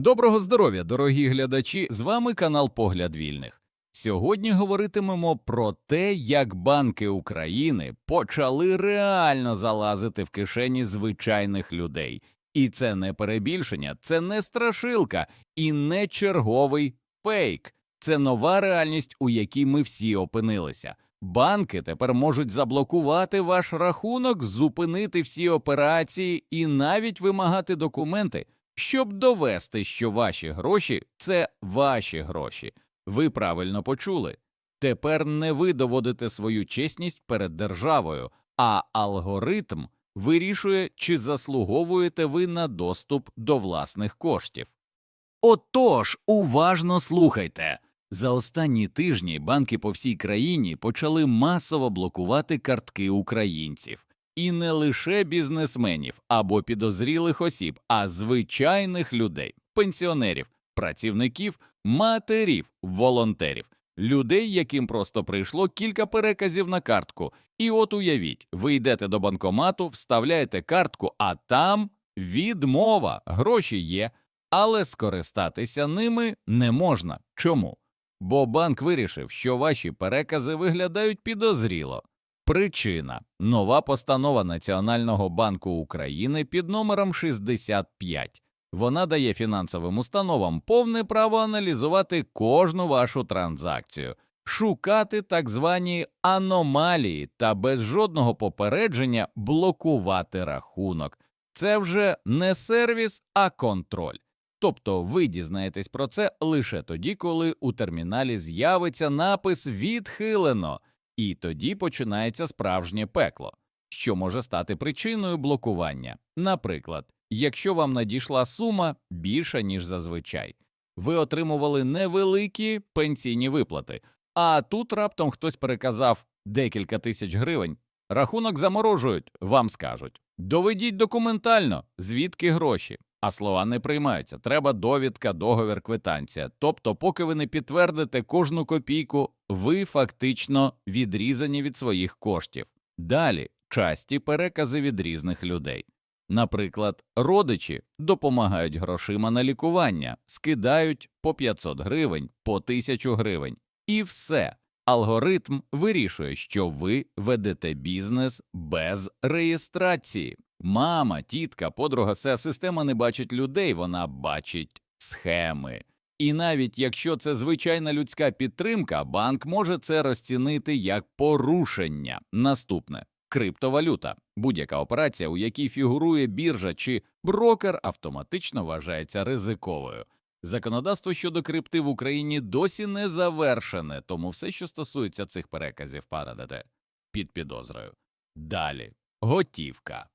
Доброго здоров'я, дорогі глядачі! З вами канал Погляд Вільних. Сьогодні говоритимемо про те, як банки України почали реально залазити в кишені звичайних людей. І це не перебільшення, це не страшилка і не черговий фейк. Це нова реальність, у якій ми всі опинилися. Банки тепер можуть заблокувати ваш рахунок, зупинити всі операції і навіть вимагати документи, щоб довести, що ваші гроші це ваші гроші. Ви правильно почули. Тепер не ви доводите свою чесність перед державою, а алгоритм вирішує, чи заслуговуєте ви на доступ до власних коштів. Отож, уважно слухайте. За останні тижні банки по всій країні почали масово блокувати картки українців. І не лише бізнесменів або підозрілих осіб, а звичайних людей, пенсіонерів, працівників, матерів, волонтерів, людей, яким просто прийшло кілька переказів на картку. І от уявіть, ви йдете до банкомату, вставляєте картку, а там відмова, гроші є, але скористатися ними не можна. Чому? Бо банк вирішив, що ваші перекази виглядають підозріло. Причина нова постанова Національного банку України під номером 65. Вона дає фінансовим установам повне право аналізувати кожну вашу транзакцію, шукати так звані аномалії та без жодного попередження блокувати рахунок. Це вже не сервіс, а контроль. Тобто ви дізнаєтесь про це лише тоді, коли у терміналі з'явиться напис відхилено, і тоді починається справжнє пекло, що може стати причиною блокування. Наприклад, якщо вам надійшла сума більша, ніж зазвичай, ви отримували невеликі пенсійні виплати, а тут раптом хтось переказав декілька тисяч гривень. Рахунок заморожують, вам скажуть. Доведіть документально, звідки гроші. А слова не приймаються. Треба довідка, договір, квитанція. Тобто, поки ви не підтвердите кожну копійку, ви фактично відрізані від своїх коштів. Далі часті перекази від різних людей. Наприклад, родичі допомагають грошима на лікування, скидають по 500 гривень, по 1000 гривень, і все. Алгоритм вирішує, що ви ведете бізнес без реєстрації. Мама, тітка, подруга, все система не бачить людей, вона бачить схеми. І навіть якщо це звичайна людська підтримка, банк може це розцінити як порушення. Наступне криптовалюта. Будь-яка операція, у якій фігурує біржа чи брокер, автоматично вважається ризиковою. Законодавство щодо крипти в Україні досі не завершене, тому все, що стосується цих переказів, падате під підозрою. Далі готівка.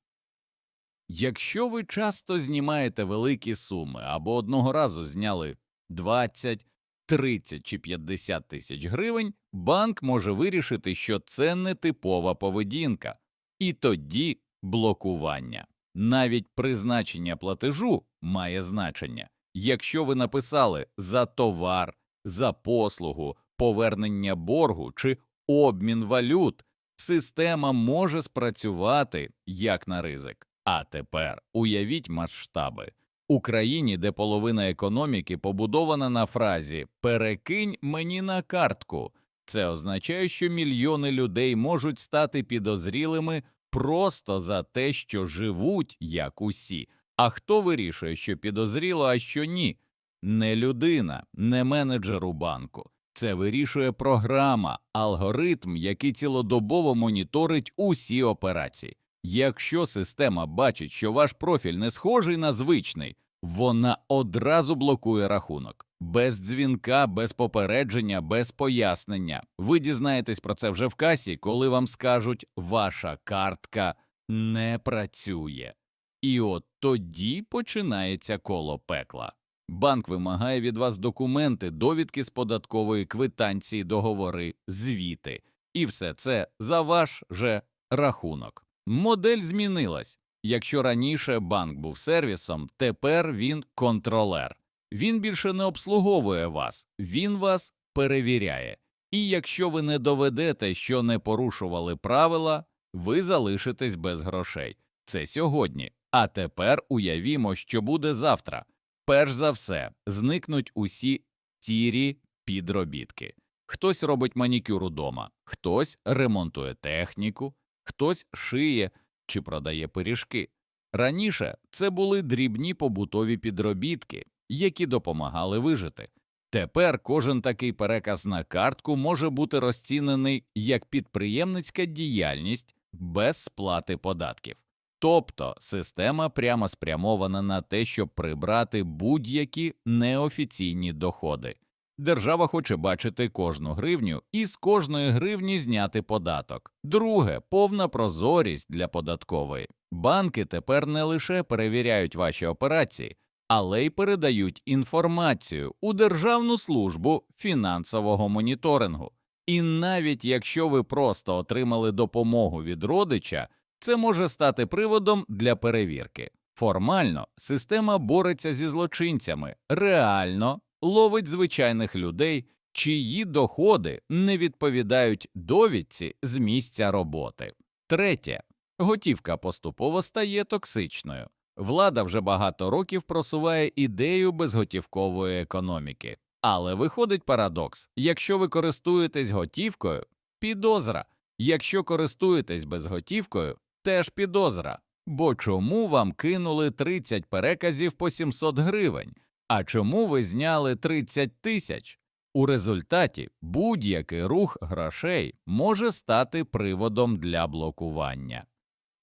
Якщо ви часто знімаєте великі суми або одного разу зняли 20, 30 чи 50 тисяч гривень, банк може вирішити, що це не типова поведінка, і тоді блокування. Навіть призначення платежу має значення. Якщо ви написали за товар, за послугу, повернення боргу чи обмін валют, система може спрацювати як на ризик. А тепер уявіть масштаби. Україні, де половина економіки побудована на фразі Перекинь мені на картку. Це означає, що мільйони людей можуть стати підозрілими просто за те, що живуть як усі. А хто вирішує, що підозріло, а що ні? Не людина, не менеджер у банку. Це вирішує програма, алгоритм, який цілодобово моніторить усі операції. Якщо система бачить, що ваш профіль не схожий на звичний, вона одразу блокує рахунок. Без дзвінка, без попередження, без пояснення. Ви дізнаєтесь про це вже в касі, коли вам скажуть, ваша картка не працює. І от тоді починається коло пекла. Банк вимагає від вас документи, довідки з податкової квитанції, договори, звіти, і все це за ваш же рахунок. Модель змінилась. Якщо раніше банк був сервісом, тепер він контролер. Він більше не обслуговує вас, він вас перевіряє. І якщо ви не доведете, що не порушували правила, ви залишитесь без грошей. Це сьогодні. А тепер уявімо, що буде завтра. Перш за все, зникнуть усі тірі підробітки. Хтось робить манікюр удома, хтось ремонтує техніку, хтось шиє чи продає пиріжки. Раніше це були дрібні побутові підробітки, які допомагали вижити. Тепер кожен такий переказ на картку може бути розцінений як підприємницька діяльність без сплати податків. Тобто система прямо спрямована на те, щоб прибрати будь-які неофіційні доходи. Держава хоче бачити кожну гривню і з кожної гривні зняти податок. Друге повна прозорість для податкової. Банки тепер не лише перевіряють ваші операції, але й передають інформацію у Державну службу фінансового моніторингу. І навіть якщо ви просто отримали допомогу від родича, це може стати приводом для перевірки. Формально система бореться зі злочинцями, реально ловить звичайних людей, чиї доходи не відповідають довідці з місця роботи. Третє готівка поступово стає токсичною. Влада вже багато років просуває ідею безготівкової економіки. Але виходить парадокс якщо ви користуєтесь готівкою, підозра, якщо користуєтесь безготівкою, теж підозра. Бо чому вам кинули 30 переказів по 700 гривень, а чому ви зняли 30 тисяч? У результаті будь-який рух грошей може стати приводом для блокування.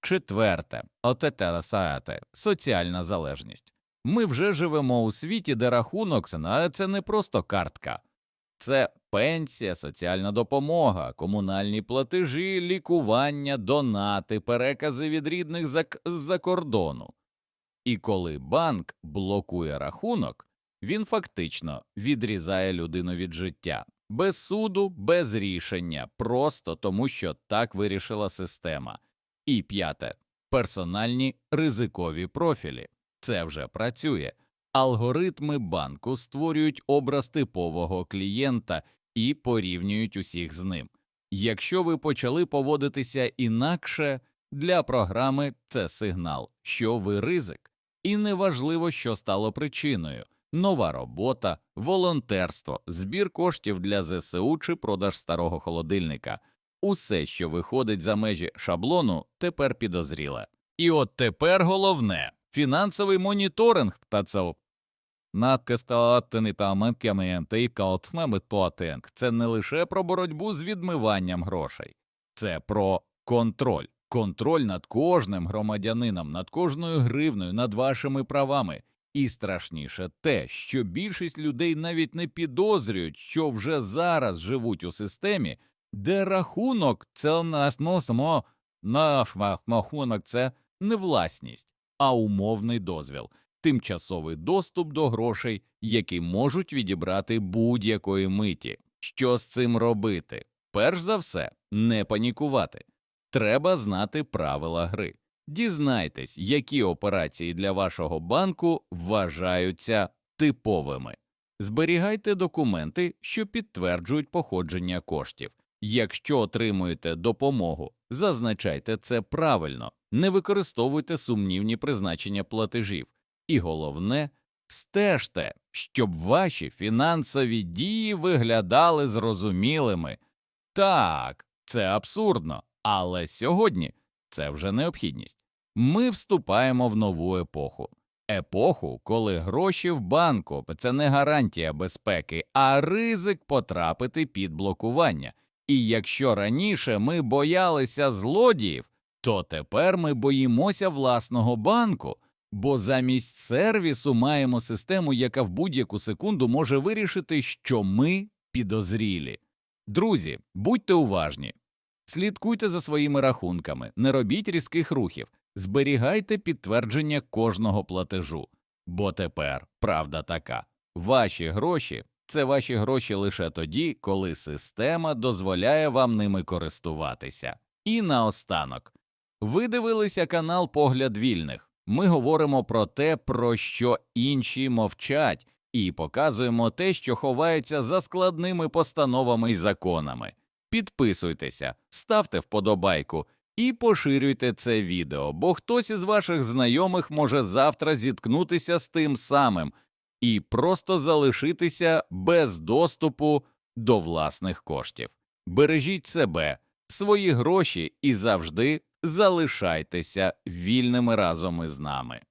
Четверте, отетерасаате – соціальна залежність. Ми вже живемо у світі, де рахунок це не просто картка, це пенсія, соціальна допомога, комунальні платежі, лікування, донати, перекази від рідних з-за кордону. І коли банк блокує рахунок, він фактично відрізає людину від життя без суду, без рішення, просто тому, що так вирішила система. І п'яте персональні ризикові профілі. Це вже працює. Алгоритми банку створюють образ типового клієнта і порівнюють усіх з ним. Якщо ви почали поводитися інакше, для програми це сигнал, що ви ризик, і неважливо, що стало причиною нова робота, волонтерство, збір коштів для ЗСУ чи продаж старого холодильника. Усе, що виходить за межі шаблону, тепер підозріле. І от тепер головне фінансовий моніторинг та це це не лише про боротьбу з відмиванням грошей, це про контроль, контроль над кожним громадянином, над кожною гривною, над вашими правами. І страшніше те, що більшість людей навіть не підозрюють, що вже зараз живуть у системі, де рахунок це нас носимо наш рахунок це не власність, а умовний дозвіл, тимчасовий доступ до грошей, які можуть відібрати будь-якої миті. Що з цим робити? Перш за все, не панікувати. Треба знати правила гри. Дізнайтесь, які операції для вашого банку вважаються типовими. Зберігайте документи, що підтверджують походження коштів. Якщо отримуєте допомогу, зазначайте це правильно, не використовуйте сумнівні призначення платежів, і головне, стежте, щоб ваші фінансові дії виглядали зрозумілими. Так, це абсурдно, але сьогодні це вже необхідність. Ми вступаємо в нову епоху. Епоху, коли гроші в банку це не гарантія безпеки, а ризик потрапити під блокування. І якщо раніше ми боялися злодіїв, то тепер ми боїмося власного банку, бо замість сервісу маємо систему, яка в будь-яку секунду може вирішити, що ми підозрілі. Друзі, будьте уважні, слідкуйте за своїми рахунками, не робіть різких рухів, зберігайте підтвердження кожного платежу, бо тепер правда така ваші гроші це ваші гроші лише тоді, коли система дозволяє вам ними користуватися. І наостанок ви дивилися канал Погляд вільних. Ми говоримо про те, про що інші мовчать, і показуємо те, що ховається за складними постановами й законами. Підписуйтеся, ставте вподобайку і поширюйте це відео, бо хтось із ваших знайомих може завтра зіткнутися з тим самим і просто залишитися без доступу до власних коштів. Бережіть себе, свої гроші і завжди залишайтеся вільними разом із нами.